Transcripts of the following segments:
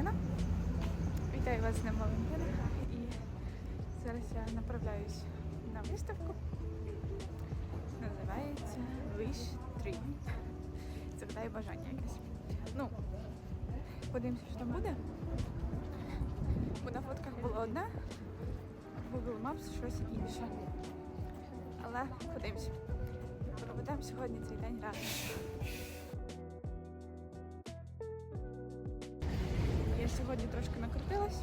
Валентина. Вітаю вас з Днем Валентина. І зараз я направляюсь на виставку. Називається Wish Dream. Загадай бажання якесь. Ну, подивимося, що там буде. Бо на фотках було одне, в Google Maps щось інше. Але подивимося. Проведемо сьогодні цей день разом. Сьогодні трошки накрутилась.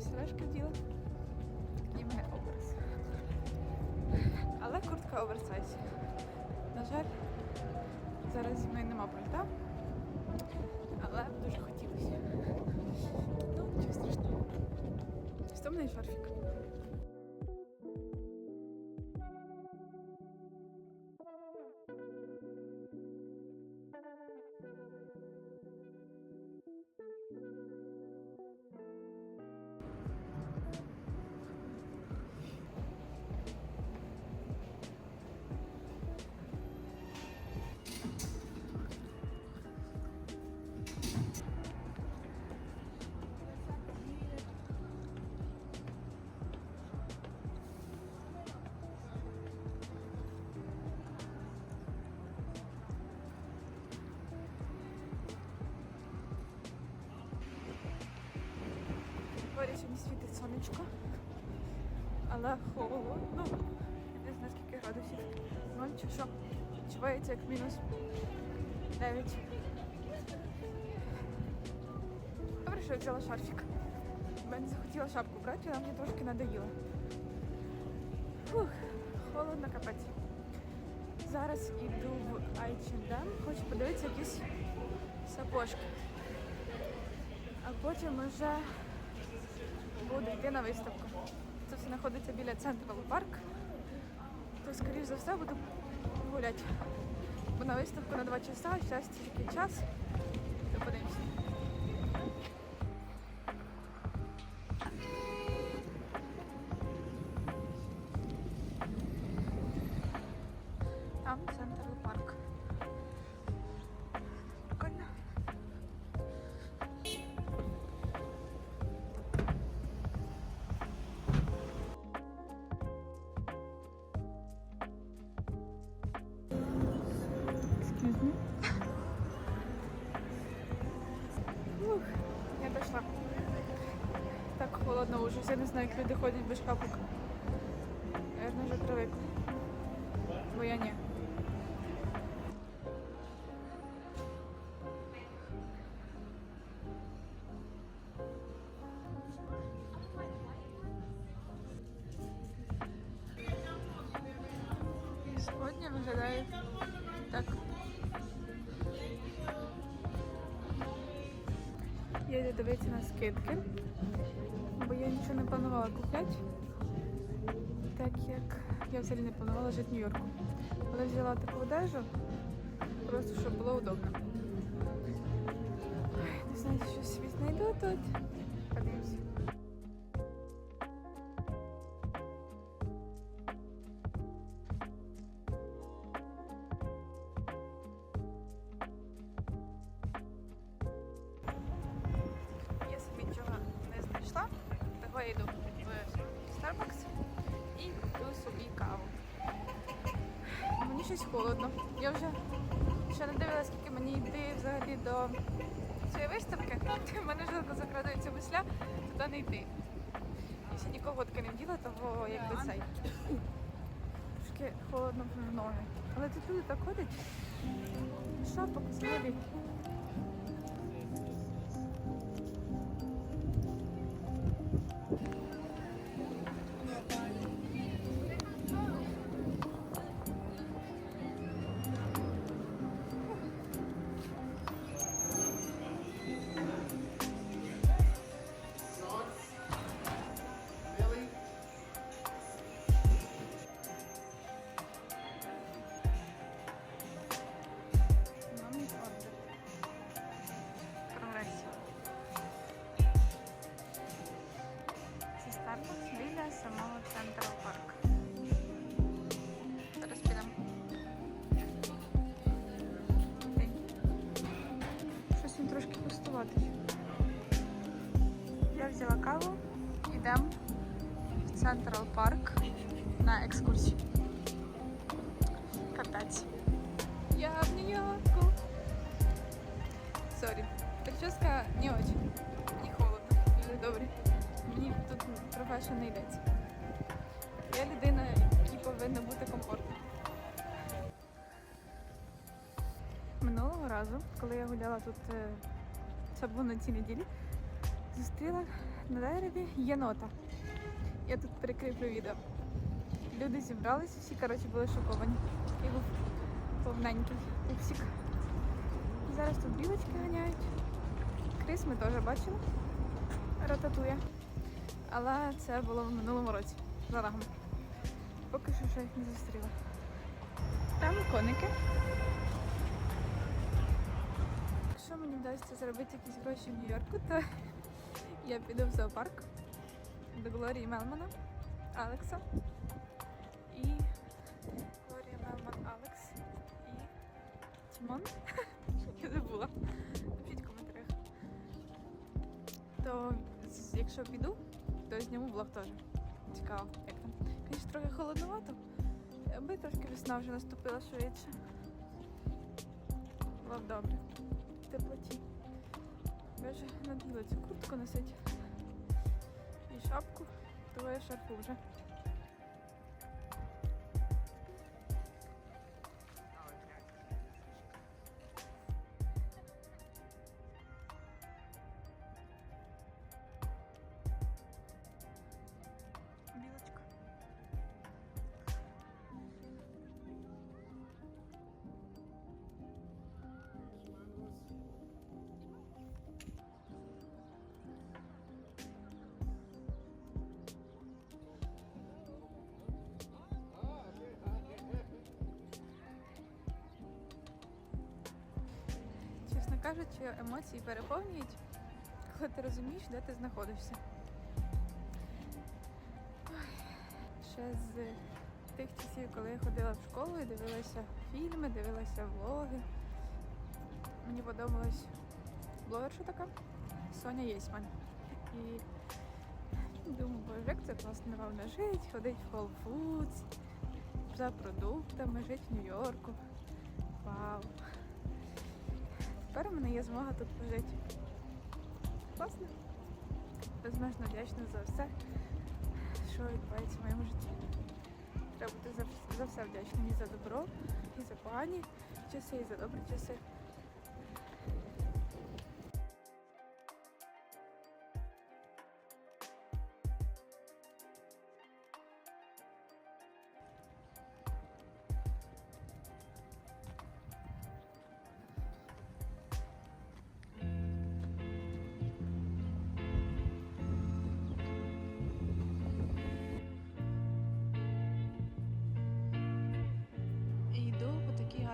Сережки вділа. Такий в мене образ. Але куртка оверсайз. На жаль, зараз зі мною нема пальта. Але дуже хотілося. Ну, нічого страшного. Стомний шарфік. Дворі сьогодні світить сонечко, але холодно. Я не знаю скільки градусів. Ноль чи що. Відчувається як мінус 9. Добре, що я взяла шарфік. Не захотіла шапку брати, вона мені трошки надоїла. Фух, холодно капець. Зараз іду в H&M, хочу подивитися якісь сапожки. А потім вже буду йти на виставку. Це все знаходиться біля Централ Парк. То, скоріш за все, буду гуляти. Бо на виставку на 2 часа, зараз тільки час. То. Там Централ Парк. холодно уже. Я не знаю, як люди ходять без шапок. Наверное, вже привикли. Бо я ні. Сьогодні виглядає так. Я йду дивитися на скидки, Бо я нічого не планувала купляти, так як я взагалі не планувала жити в Нью-Йорку. Але взяла таку одежу, просто щоб було удобно. Ой, Не знаю, що собі знайду тут. Того я йду в Starbucks і куплю собі каву. Мені щось холодно. Я вже ще не дивилася, скільки мені йти взагалі до цієї виставки. У мене вже закрадується мисля туди не йти. Я ще нікого не вділа, того якби цей. Трошки холодно в ноги. Але тут люди так ходять. Шапок взагалі. Йдемо в Централ Парк на екскурсію. Капець. Я в Нью-Йорку. Сорі. Прическа не очень. Мені холодно. Люди добрі. Мені тут професія не йдеться. Я людина, якій повинна бути комфортно. Минулого разу, коли я гуляла тут, це було на цій неділі, зустріла на дереві єнота. Я тут перекріплю відео. Люди зібралися, всі, коротше, були шоковані. Такий був повненький пупсик. Зараз тут білочки ганяють. Крис ми теж бачили. Рататує. Але це було в минулому році. За рогом. Поки що ще їх не зустріла. Там коники. Якщо мені вдасться заробити якісь гроші в Нью-Йорку, то я піду в зоопарк до Глорії Мелмана, Алекса і Глорія Мелман, Алекс і Тімон. Я забула. Напишіть в коментарях. То якщо піду, то зніму влог теж. Цікаво, як там. Звісно, трохи холодновато, аби трошки весна вже наступила швидше. Було добре. В теплоті. Я вже наділа цю куртку носить. І шапку, двоє шарфу вже. Чесно кажучи, емоції переповнюють, коли ти розумієш, де ти знаходишся. Ще з тих часів, коли я ходила в школу і дивилася фільми, дивилася влоги. Мені подобалась блогерша така Соня Єсьман. І думаю, боже, як це класно напевно жить, ходить в Whole Foods за продуктами, жить в Нью-Йорку. Вау! Тепер у мене є змога тут пожити. Класно. Безмежно вдячна за все, що відбувається в моєму житті. Треба бути за, все вдячним і за добро, і за погані часи, і за добрі часи.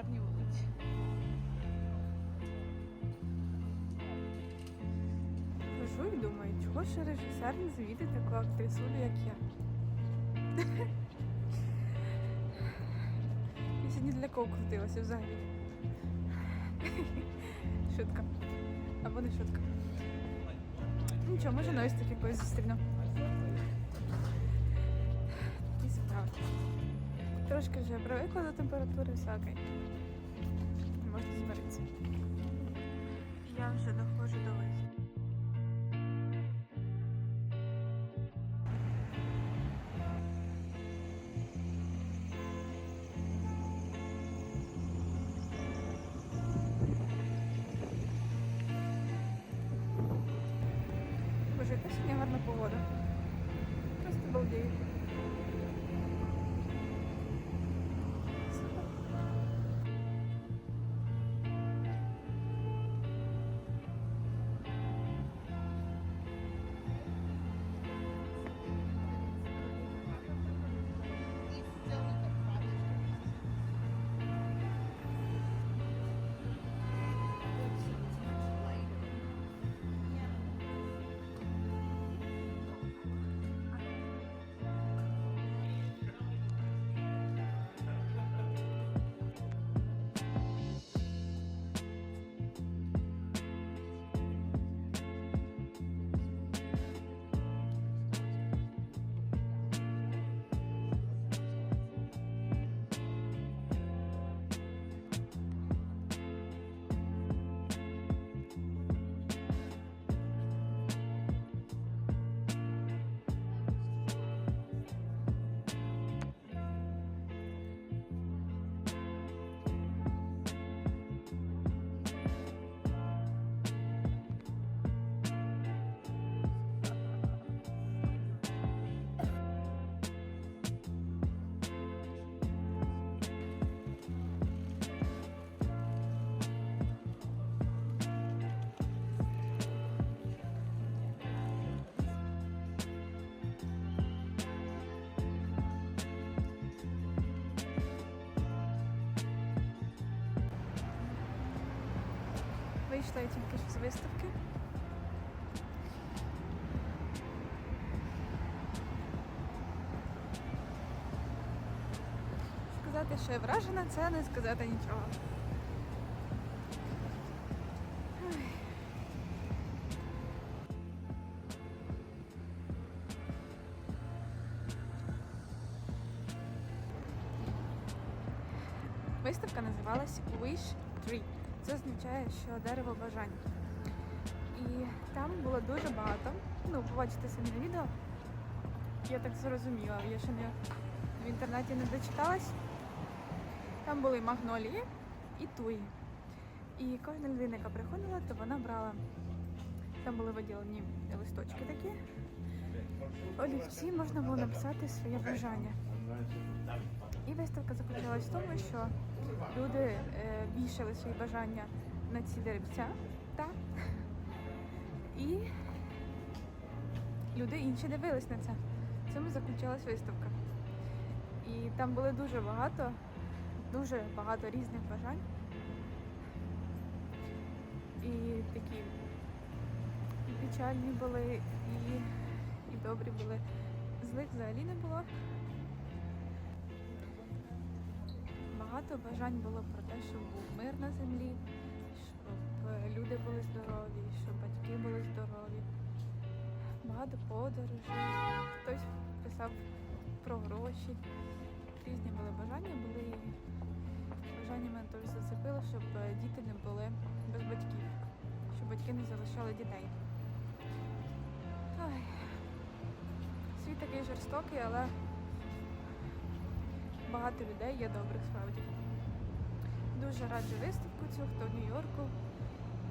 Гарній вулиці. Хожу і думаю, чого ж режисер не звідти таку актрисулю, як я. Я сьогодні для кого крутилася взагалі. Шутка. Або не шутка. Нічого, може на виставі якоїсь зустріну. І справді. Трошки вже привикла до температури всякої. Вже доходжу до виїзду. Боже, яка сьогодні гарна погода. Просто балдею. Я тільки що з виставки. Сказати, що я вражена, це не сказати нічого. Виставка називалась Wish. Це означає, що дерево бажань. І там було дуже багато. Ну, побачите самі на відео. Я так зрозуміла, я ще не в інтернеті не дочиталась. Там були магнолії і туї. І кожна людина, яка приходила, то вона брала. Там були виділені листочки такі. Олівці можна було написати своє бажання. І виставка заключалась в тому, що люди е, вішали свої бажання на ці деревця, та? і люди інші дивились на це. В цьому заключалась виставка. І там були дуже багато, дуже багато різних бажань. І такі і печальні були, і, і добрі були. Злих взагалі не було. Багато бажань було про те, щоб був мир на землі, щоб е, люди були здорові, щоб батьки були здорові. Багато подорожей. Хтось писав про гроші. Різні були бажання, були бажання мене теж зацепило, щоб е, діти не були без батьків, щоб батьки не залишали дітей. Ой. Світ такий жорстокий, але багато людей є добрих справді. Дуже раджу виставку цю, хто в Нью-Йорку.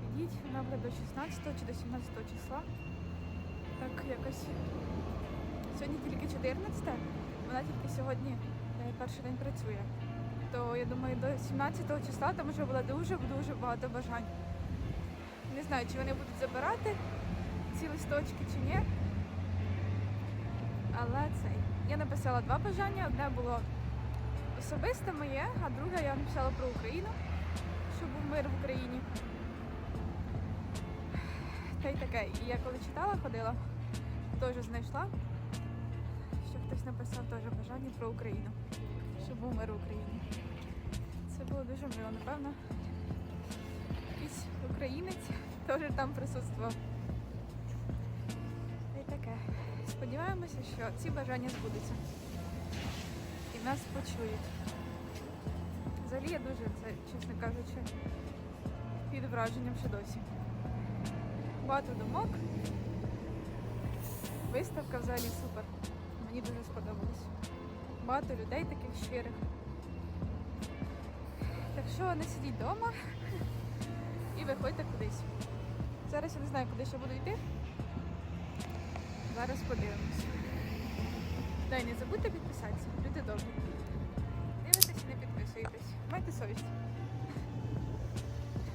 Ідіть, вона буде до 16 чи до 17 числа. Так якось сьогодні тільки 14, вона тільки сьогодні е, перший день працює. То я думаю, до 17 числа там вже буде дуже-дуже багато бажань. Не знаю, чи вони будуть забирати ці листочки чи ні. Але цей. Я написала два бажання. Одне було особисте моє, а друге я написала про Україну, щоб був мир в Україні. Та й таке. І я коли читала, ходила, теж знайшла, що хтось написав теж бажання про Україну, щоб був мир в Україні. Це було дуже мило, напевно. Якийсь українець теж там присутствував. Та й таке. Сподіваємося, що ці бажання збудуться нас почують. Взагалі я дуже це, чесно кажучи, під враженням ще досі. Багато думок. Виставка взагалі супер. Мені дуже сподобалось. Багато людей таких щирих. Так що не сидіть вдома і виходьте кудись. Зараз я не знаю, куди ще буду йти. Зараз подивимось. Дай, не забудьте підписатися. Люди добрі. Дивитесь і не підписуєтесь. Майте совість.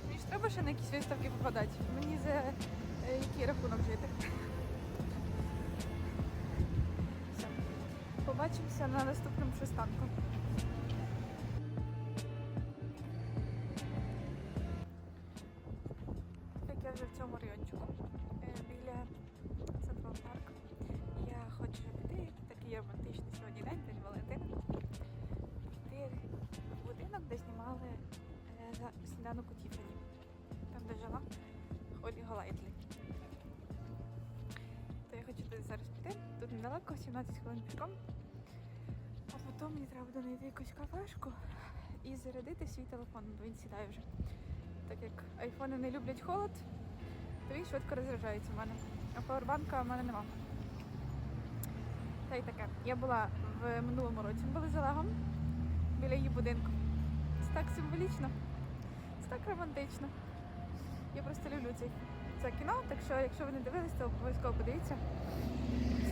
Мені ж треба ще на якісь виставки попадати. Мені за е, який рахунок жити. Все. Побачимося на наступному пристанку. 17 хвилин пішком. А потім мені треба буде знайти якусь кафешку і зарядити свій телефон, бо він сідає вже. Так як айфони не люблять холод, то він швидко розряджається в мене. А павербанка в мене нема. Та й таке. Я була в минулому році, були з Олегом біля її будинку. Це так символічно, це так романтично. Я просто люблю цей, це кіно, так що якщо ви не дивились, то обов'язково подивіться.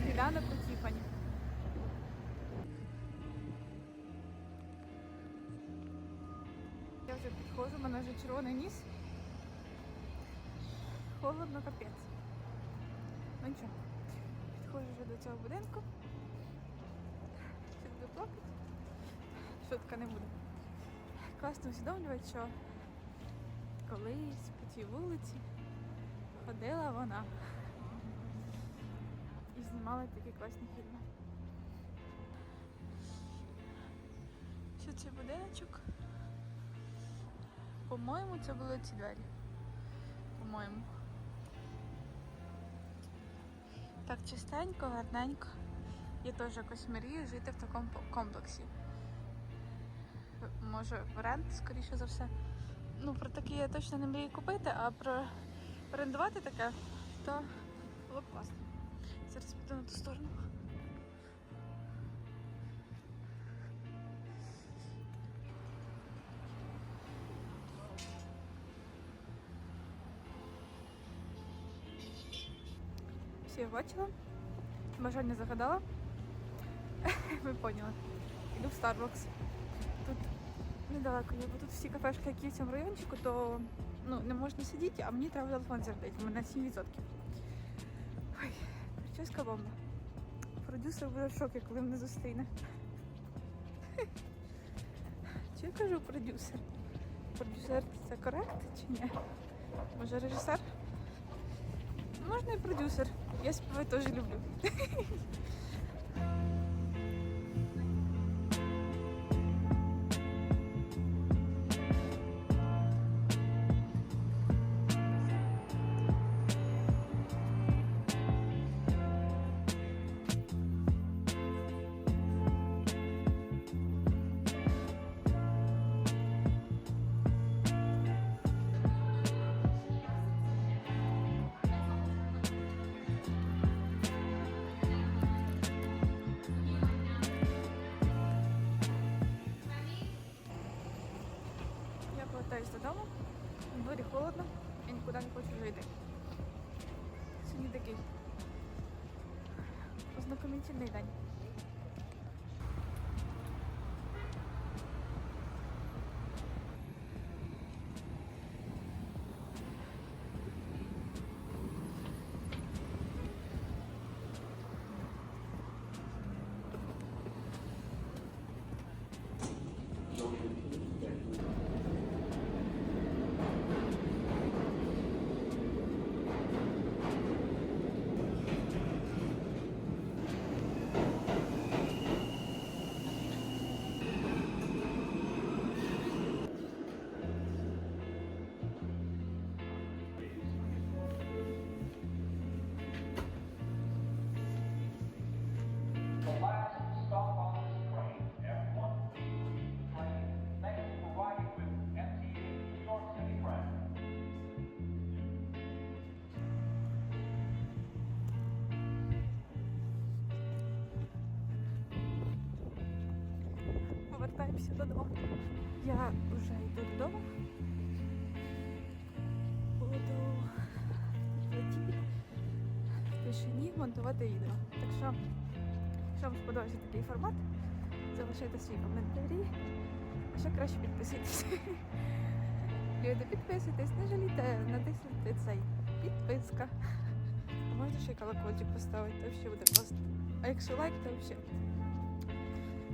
Сніданок у Тіфані. Я вже підходжу, в мене вже червоний ніс. Холодно капець. Ну нічого. Підходжу вже до цього будинку. Чи буду плакати? Шутка не буде. Класно усвідомлювати, що колись по цій вулиці ходила вона і знімала такі класні фільми. Що цей будиночок? По-моєму, це були ці двері. По-моєму. Так чистенько, гарненько. Я теж якось мрію жити в такому комплексі. Може, в оренду, скоріше за все. Ну, про такі я точно не мрію купити, а про орендувати таке, то було б класно. Зараз піду на ту сторону. Всі я бачила. Бажання загадала. Ви поняли. Іду в Starbucks. Тут недалеко є, бо тут всі кафешки, які в цьому райончику, то ну, не можна сидіти, а мені треба телефон зарядити. У мене 7%. Ой, бомба. Продюсер буде в шокі, коли мене зустріне. Чи я кажу продюсер? Продюсер це корект чи ні? Може режисер? Можна і продюсер. Я співати теж люблю. Холодно, я нікуди не хочу вже йти. Сьогодні такий ознакомительний день. Повертаємося додому. Я вже йду додому. Буду плиті в тишині монтувати відео. Так що, якщо вам сподобався такий формат, залишайте свої коментарі. А ще краще підписуйтесь. Люди, підписуйтесь, не жалійте, натиснути цей підписка. А можна ще колокольчик поставити, то ще буде класно. А якщо лайк, то взагалі.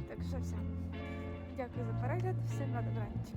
Так що все. Дякую за перегляд. Всім на добраніч.